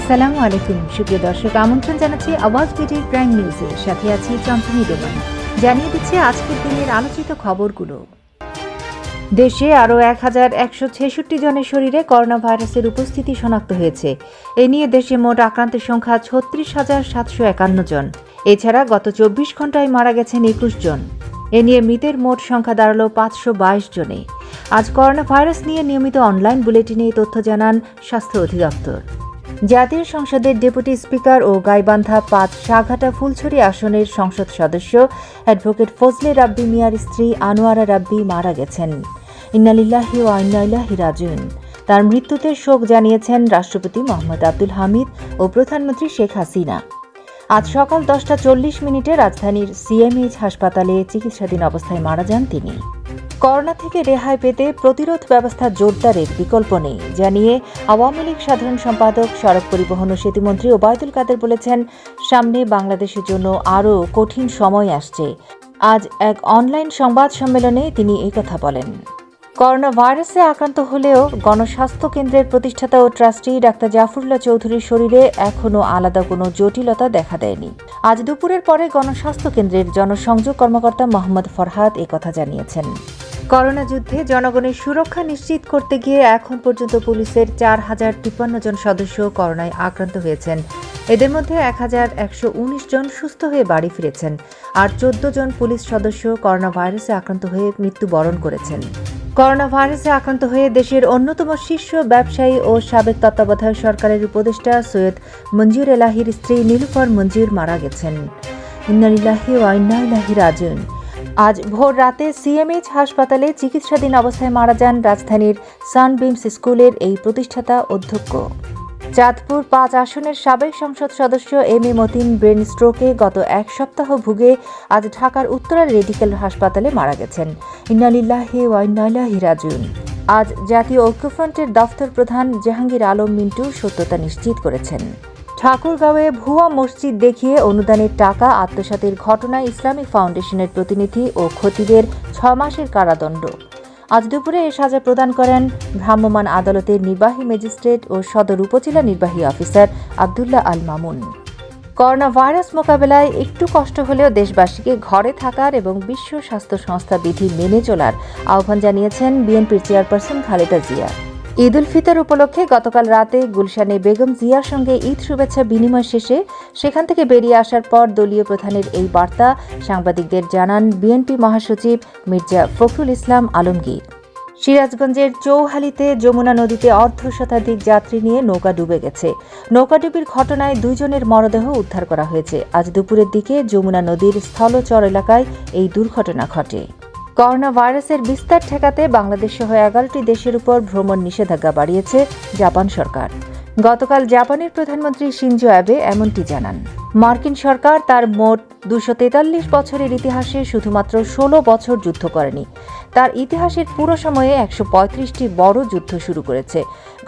আসসালামু আলাইকুম। সুপ্রিয় দর্শক, আমন্ত্রণ জানাচ্ছি আওয়াজ বিটির প্রাইম নিউজে। সাথে আছি চম্পনী দেবন। জানিয়ে দিচ্ছে আজকের দিনের আলোচিত খবরগুলো। দেশে আরও এক হাজার একশো ছেষট্টি জনের শরীরে করোনা ভাইরাসের উপস্থিতি শনাক্ত হয়েছে। এ নিয়ে দেশে মোট আক্রান্তের সংখ্যা ছত্রিশ হাজার সাতশো একান্ন জন। এছাড়া গত চব্বিশ ঘন্টায় মারা গেছেন একুশ জন। এ নিয়ে মৃতের মোট সংখ্যা দাঁড়াল পাঁচশো বাইশ জনে। আজ করোনা ভাইরাস নিয়ে নিয়মিত অনলাইন বুলেটিনে তথ্য জানান স্বাস্থ্য অধিদপ্তর। জাতীয় সংসদের ডেপুটি স্পিকার ও গাইবান্ধা পাঁচ সাঘাটা ফুলছড়ি আসনের সংসদ সদস্য অ্যাডভোকেট ফজলে রাব্বি মিয়ার স্ত্রী আনোয়ারা রাব্বি মারা গেছেন। ইন্নালিল্লাহি ও আইনাইল্লাহি রাজুন তার মৃত্যুতে শোক জানিয়েছেন রাষ্ট্রপতি মোহাম্মদ আব্দুল হামিদ ও প্রধানমন্ত্রী শেখ হাসিনা। আজ সকাল দশটা চল্লিশ মিনিটে রাজধানীর সিএমএইচ হাসপাতালে চিকিৎসাধীন অবস্থায় মারা যান তিনি। করোনা থেকে রেহাই পেতে প্রতিরোধ ব্যবস্থা জোরদারের বিকল্প নেই, জানিয়ে আওয়ামী লীগ সাধারণ সম্পাদক সড়ক পরিবহন ও সেতুমন্ত্রী ওবায়দুল কাদের বলেছেন, সামনে বাংলাদেশের জন্য আরও কঠিন সময় আসছে। আজ এক অনলাইন সংবাদ সম্মেলনে তিনি কথা বলেন। করোনা ভাইরাসে আক্রান্ত হলেও গণস্বাস্থ্য কেন্দ্রের প্রতিষ্ঠাতা ও ট্রাস্টি ডাক্তার জাফরুল্লাহ চৌধুরীর শরীরে এখনও আলাদা কোনো জটিলতা দেখা দেয়নি। আজ দুপুরের পরে গণস্বাস্থ্য কেন্দ্রের জনসংযোগ কর্মকর্তা মোহাম্মদ ফরহাদ কথা জানিয়েছেন। করোনা যুদ্ধে জনগণের সুরক্ষা নিশ্চিত করতে গিয়ে এখন পর্যন্ত পুলিশের চার হাজার তিপ্পান্ন জন সদস্য করোনায় আক্রান্ত হয়েছেন। এদের মধ্যে এক হাজার একশো উনিশ জন সুস্থ হয়ে বাড়ি ফিরেছেন আর চোদ্দ জন পুলিশ সদস্য করোনা ভাইরাসে আক্রান্ত হয়ে মৃত্যুবরণ করেছেন। করোনা ভাইরাসে আক্রান্ত হয়ে দেশের অন্যতম শীর্ষ ব্যবসায়ী ও সাবেক তত্ত্বাবধায়ক সরকারের উপদেষ্টা সৈয়দ মঞ্জুর এলাহির স্ত্রী নীলুফার মঞ্জুর মারা গেছেন। ইন্নালিল্লাহি ও ইন্নাইলাহি রাজুন আজ ভোর রাতে সিএমএইচ হাসপাতালে চিকিৎসাধীন অবস্থায় মারা যান রাজধানীর সানবিমস স্কুলের এই প্রতিষ্ঠাতা অধ্যক্ষ। চাঁদপুর পাঁচ আসনের সাবেক সংসদ সদস্য এম এ মতিন ব্রেন স্ট্রোকে গত এক সপ্তাহ ভুগে আজ ঢাকার উত্তরা মেডিকেল হাসপাতালে মারা গেছেন। ইন্নালিল্লাহি আজ জাতীয় ঐক্যফ্রন্টের দফতর প্রধান জাহাঙ্গীর আলম মিন্টু সত্যতা নিশ্চিত করেছেন। ঠাকুরগাঁওয়ে ভুয়া মসজিদ দেখিয়ে অনুদানের টাকা, আত্মসাতের ঘটনায় ইসলামিক ফাউন্ডেশনের প্রতিনিধি ও খতিবের ছ মাসের কারাদণ্ড। আজ দুপুরে এ সাজা প্রদান করেন ভ্রাম্যমাণ আদালতের নির্বাহী ম্যাজিস্ট্রেট ও সদর উপজেলা নির্বাহী officer Abdullah Al Mamun. Corona virus মোকাবেলায় একটু কষ্ট হলেও দেশবাসীকে ঘরে থাকার এবং বিশ্ব স্বাস্থ্য সংস্থা বিধি মেনে চলার আহ্বান জানিয়েছেন বিএনপির চেয়ারপারসন খালেদা জিয়া। ঈদ উল ফিতর উপলক্ষে গতকাল রাতে গুলশানে বেগম জিয়ার সঙ্গে ঈদ শুভেচ্ছা বিনিময় শেষে সেখান থেকে বেরিয়ে আসার পর দলীয় প্রধানের এই বার্তা। সাংবাদিকদের জানান বিএনপি মহাসচিব মির্জা ফখরুল ইসলাম আলমগীর। সিরাজগঞ্জের চৌহালিতে যমুনা নদীতে অর্ধ শতাধিক যাত্রী নিয়ে নৌকা ডুবে গেছে। নৌকাডুবির ঘটনায় দুইজনের মরদেহ উদ্ধার করা হয়েছে। আজ দুপুরের দিকে যমুনা নদীর স্থলচর এলাকায় এই দুর্ঘটনা ঘটে। করোনা ভাইরাসের বিস্তার ঠেকাতে বাংলাদেশ সহ এগারোটি দেশের উপর ভ্রমণ নিষেধাজ্ঞা বাড়িয়েছে জাপান সরকার। গতকাল জাপানের প্রধানমন্ত্রী সিনজো অ্যাবে এমনটি জানান। মার্কিন সরকার তার মোট দুশো তেতাল্লিশ বছরের ইতিহাসে শুধুমাত্র ষোলো বছর যুদ্ধ করেনি। তার ইতিহাসের পুরো সময়ে একশো পঁয়ত্রিশটি বড় যুদ্ধ শুরু করেছে।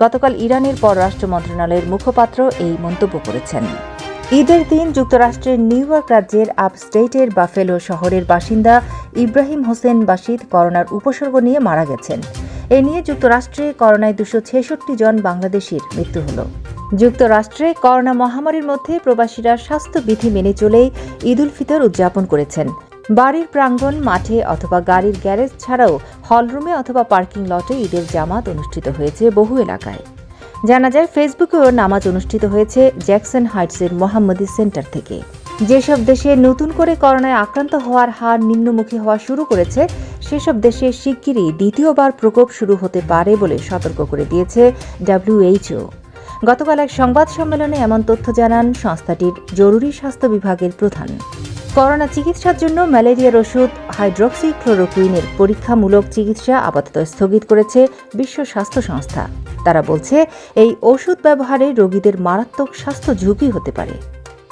গতকাল ইরানের পররাষ্ট্র মন্ত্রণালয়ের মুখপাত্র এই মন্তব্য করেছেন। ঈদের দিন যুক্তরাষ্ট্রের নিউ ইয়র্ক রাজ্যের আপস্টেটের বাফেলো শহরের বাসিন্দা ইব্রাহিম হোসেন বাসিদ করোনার উপসর্গ নিয়ে মারা গেছেন। এ নিয়ে যুক্তরাষ্ট্রে করোনায় দুশো ছেষট্টি জন বাংলাদেশির মৃত্যু হল। যুক্তরাষ্ট্রে করোনা মহামারীর মধ্যে প্রবাসীরা স্বাস্থ্যবিধি মেনে চলেই ঈদ উল ফিতর উদযাপন করেছেন। বাড়ির প্রাঙ্গণ, মাঠে অথবা গাড়ির গ্যারেজ ছাড়াও হলরুমে অথবা পার্কিং লটে ঈদের জামাত অনুষ্ঠিত হয়েছে বহু এলাকায়। জানা যায়, ফেসবুকেও নামাজ অনুষ্ঠিত হয়েছে জ্যাকসন হাইটসের মোহাম্মদী সেন্টার থেকে। যেসব দেশে নতুন করে করোনায় আক্রান্ত হওয়ার হার নিম্নমুখী হওয়া শুরু করেছে, সেসব দেশে শিগগিরই দ্বিতীয়বার প্রকোপ শুরু হতে পারে বলে সতর্ক করে দিয়েছে ডাব্লিউএইচও গতকাল এক সংবাদ সম্মেলনে এমন তথ্য জানান সংস্থাটির জরুরি স্বাস্থ্য বিভাগের প্রধান। করোনা চিকিৎসার জন্য ম্যালেরিয়ার ওষুধ হাইড্রক্সি ক্লোরোকুইনের পরীক্ষামূলক চিকিৎসা আপাতত স্থগিত করেছে বিশ্ব স্বাস্থ্য সংস্থা। তারা বলছে, এই ওষুধ ব্যবহারে রোগীদের মারাত্মক স্বাস্থ্য ঝুঁকি হতে পারে।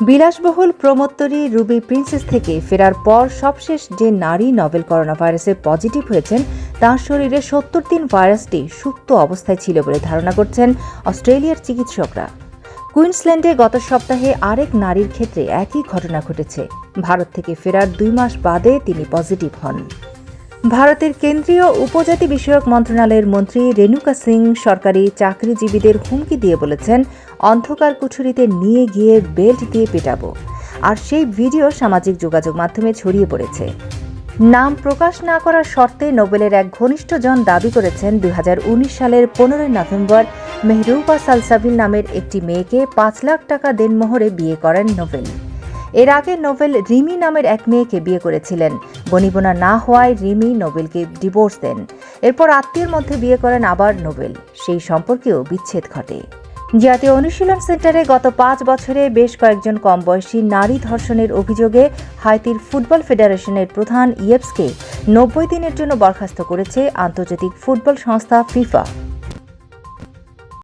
বিলাসবহুল প্রমোত্তরী রুবি প্রিন্সেস থেকে ফেরার পর সবশেষ যে নারী নভেল করোনা ভাইরাসে পজিটিভ হয়েছেন, তাঁর শরীরে সত্তর দিন ভাইরাসটি সুপ্ত অবস্থায় ছিল বলে ধারণা করছেন অস্ট্রেলিয়ার চিকিৎসকরা। কুইন্সল্যান্ডে গত সপ্তাহে আরেক নারীর ক্ষেত্রে একই ঘটনা ঘটেছে। ভারত থেকে ফেরার দুই মাস বাদে তিনি পজিটিভ হন। ভারতের কেন্দ্রীয় উপজাতি বিষয়ক মন্ত্রণালয়ের মন্ত্রী রেণুকা সিং সরকারি চাকরিজীবীদের হুমকি দিয়ে বলেছেন, অন্ধকার কুঠুরিতে নিয়ে গিয়ে বেল্ট দিয়ে পেটাবো। আর সেই ভিডিও সামাজিক যোগাযোগ মাধ্যমে ছড়িয়ে পড়েছে। নাম প্রকাশ না করার শর্তে নোবেলের এক ঘনিষ্ঠজন দাবি করেছেন, দুই হাজার উনিশ সালের পনেরোই নভেম্বর মেহরুবা সালসাবিল নামের একটি মেয়েকে পাঁচ লাখ টাকা দেনমোহরে বিয়ে করেন নোবেল। এর আগে নোবেল রিমি নামের এক মেয়েকে বিয়ে করেছিলেন। বনিবনা না হওয়ায় রিমি নোবেলকে ডিভোর্স দেন। এরপর আত্মীয়ের মধ্যে বিয়ে করেন আবার নোবেল। সেই সম্পর্কেও বিচ্ছেদ ঘটে। জাতীয় অনুশীলন সেন্টারে গত পাঁচ বছরে বেশ কয়েকজন কম বয়সী নারী ধর্ষণের অভিযোগে হাইতির ফুটবল ফেডারেশনের প্রধান ইয়েপসকে নব্বই দিনের জন্য বরখাস্ত করেছে আন্তর্জাতিক ফুটবল সংস্থা ফিফা।